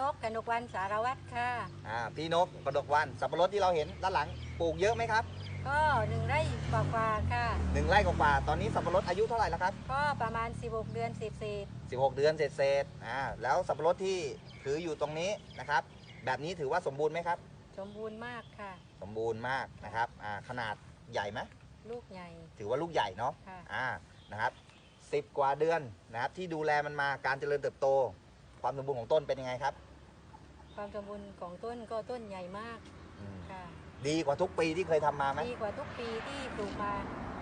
นกกนกวันสารวัตรค่ะ อ่าพี่นกกระดกวันสับปะรดที่เราเห็นด้านหลังปลูกเยอะไหมครับก็หนึ่งไร่กว่าๆค่ะ หนึ่งไร่กว่าๆตอนนี้สับปะรดอายุเท่าไหร่แล้วครับ ก็ประมาณ 16 เดือน10เศษ16 เดือนเศษๆอ่าแล้วสับปะรดที่ถืออยู่ตรงนี้นะครับ แบบนี้ถือว่าสมบูรณ์ไหมครับ สมบูรณ์มากค่ะ สมบูรณ์มากนะครับอ่าขนาดใหญ่ไหมลูกใหญ่ถือว่าลูกใหญ่เนาะค่ะ อ่านะครับสิบกว่าเดือนนะครับที่ดูแลมันมาการเจริญเติบโต ความสมบูรณ์ของต้นเป็นยังไงครับ ความสมบูรณ์ของต้นก็ต้นใหญ่มากอืมค่ะ ดีกว่าทุกปีที่เคยทำมาไหมดีกว่าทุกปีที่ปลูกมา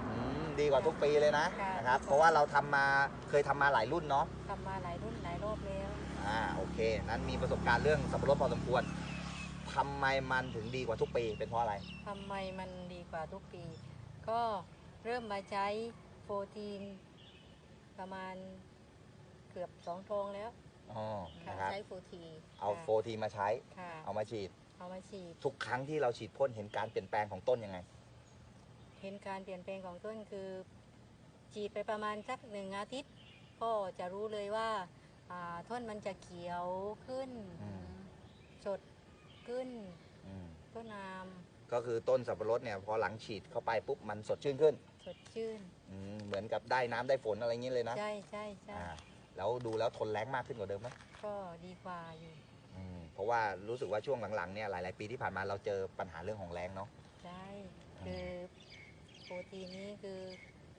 อืมดีกว่าทุกปีเลยนะค่ะ นะครับดีกว่าเพราะว่าเราทำมาเคยทำมาหลายรุ่นเนาะ ทำมาหลายรุ่นหลายรอบแล้ว อ่าโอเค นั้นมีประสบการณ์เรื่องสับปะรดพอสมควรทำไมมันถึงดีกว่าทุกปี เป็นเพราะอะไร ทำไมมันดีกว่าทุกปี ก็เริ่มมาใช้โปรตีนประมาณเกือบสองทองแล้ว อ๋อค่ะนะครับใช้โปรตีเอาค่ะโฟทีมาใช้ ค่ะเอามาฉีด เอามาฉีด ทุกครั้งที่เราฉีดพ่นเห็นการเปลี่ยนแปลงของต้นยังไง เห็นการเปลี่ยนแปลงของต้นคือฉีดไปประมาณสักหนึ่งอาทิตย์ ก็จะรู้เลยว่าอ่าต้นมันจะเขียวขึ้น อืม สดขึ้นอืมต้นน้ก็คือต้นสับปะรดเนี่ยพอหลังฉีดเข้าไปปุ๊บมันสดชื่นขึ้นำสดชื่น อืมเหมือนกับได้น้ำได้ฝนอะไรอย่างนี้เลยนะใช่ใช่ใช่อ่า แล้วดูแล้วทนแรงมากขึ้นกว่าเดิมไหมก็ดีกว่าอยู่อืมเพราะว่ารู้สึกว่าช่วงหลังๆเนี่ยหลายๆ ปีที่ผ่านมาเราเจอปัญหาเรื่องของแรงเนาะ ใช่คือโปรตีนนี้คือ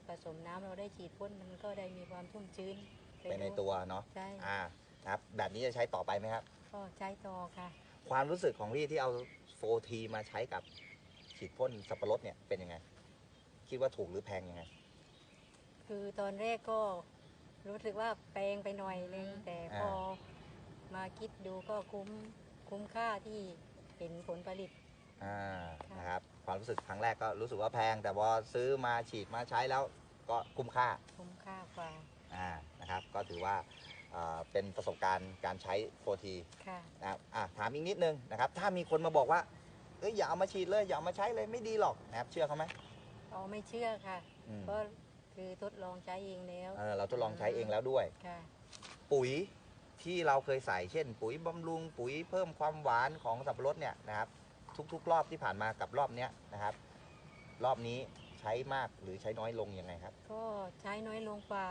ผสมน้ำเราได้ฉีดพ่นมันก็ได้มีความชุ่มชื้นไปในตัวเนาะ ใช่อ่านะครับแบบนี้จะใช้ต่อไปไหมครับ ก็ใช้ต่อค่ะ ความรู้สึกของพี่ที่เอาโฟทีมาใช้กับฉีดพ่นสับปะรดเนี่ยเป็นยังไง คิดว่าถูกหรือแพงยังไง คือตอนแรกก็ รู้สึกว่าแพงไปหน่อยนึง แต่พอมาคิดดูก็คุ้มคุ้มค่าที่เห็นผลผลิตอ่าค่ะนะครับความรู้สึกครั้งแรกก็รู้สึกว่าแพง แต่พอซื้อมาฉีดมาใช้แล้วก็คุ้มค่าคุ้มค่ากว่าอ่านะครับ ก็ถือว่าเอ่อเป็นประสบการณ์การใช้โฟทีค่ะนะครับอะถามอีกนิดนึงนะครับ ถ้ามีคนมาบอกว่าเอ้ยอย่าเอามาฉีดเลยอย่าเอามาใช้เลยไม่ดีหรอกนะครับเชื่อเขาไหมเราไม่เชื่อค่ะอืมเพราะ คือทดลองใช้เองแล้วเออเราทดลองใช้เองแล้วด้วย ค่ะปุ๋ยที่เราเคยใส่เช่น ปุ๋ยบำรุงปุ๋ยเพิ่มความหวานของสับปะรดเนี่ยนะครับ ทุกๆ รอบที่ผ่านมากับรอบเนี้ยนะครับ รอบนี้ใช้มากหรือใช้น้อยลงยังไงครับ ก็ใช้น้อยลงกว่า